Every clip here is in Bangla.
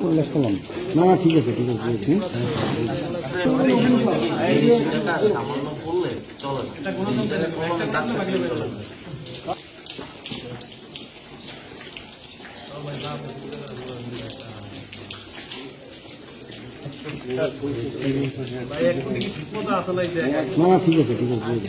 না না ঠিক আছে ঠিক আছে না না ঠিক আছে ঠিক আছে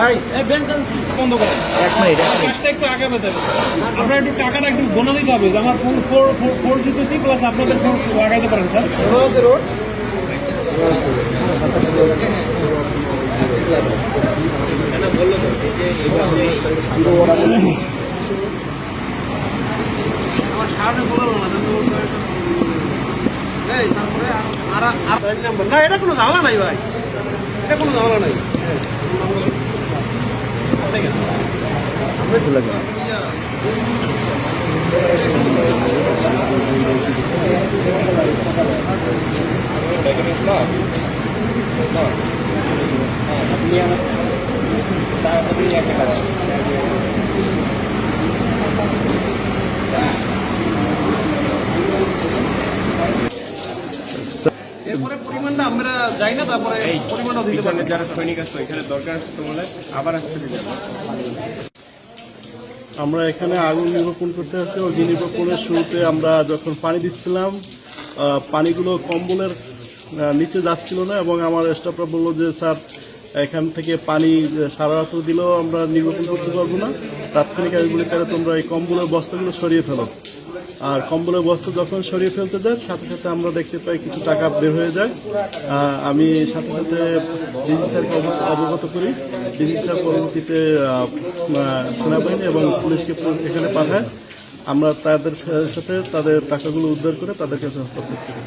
হুম। বন্ধ করেন কাজটা একটু আগে বেঁধে আপনার একটু টাকাটা একটু গোনা দিতে হবে আমার ফোন ফোর ফোর দিতেছি প্লাস আপনাদের ফোন লাগাইতে পারেন স্যার না এটা কোনো ঝামেলা নাই ভাই। এটা কোনো ঝামেলা নাই। আপনি আমার তারপরে একটা এরপরে পরিমাণটা আমরা যাই না তারপরে পরিমাণটা দিতে পারি যারা সৈনিক আসতো এখানে দরকার আছে তোমাদের? আবার আসতে দিতে আমরা এখানে আগুন নিরূপণ করতে আসছি। অগ্নি নিরূপণের শুরুতে আমরা যখন পানি দিচ্ছিলাম পানিগুলো কম্বলের নিচে যাচ্ছিল না এবং আমার স্টাফরা বলল যে স্যার এখান থেকে পানি সারা রাত দিলেও আমরা নিরূপণ করতে পারব না। তাৎক্ষণিক আগুলি করে তোমরা এই কম্বলের বস্তাগুলো সরিয়ে ফেলো। আর কম্বলের বস্তা যখন সরিয়ে ফেলতে যায় সাথে সাথে আমরা দেখতে পাই কিছু টাকা বের হয়ে যায়। আমি সাথে সাথে ডিজি স্যারকে অবগত করি। ডিজি স্যার পরবর্তীতে সেনাবাহিনী এবং পুলিশকে এখানে পাঠায়। আমরা তাদের সাথে তাদের টাকাগুলো উদ্ধার করে তাদের কাছে হস্তান্তর করি।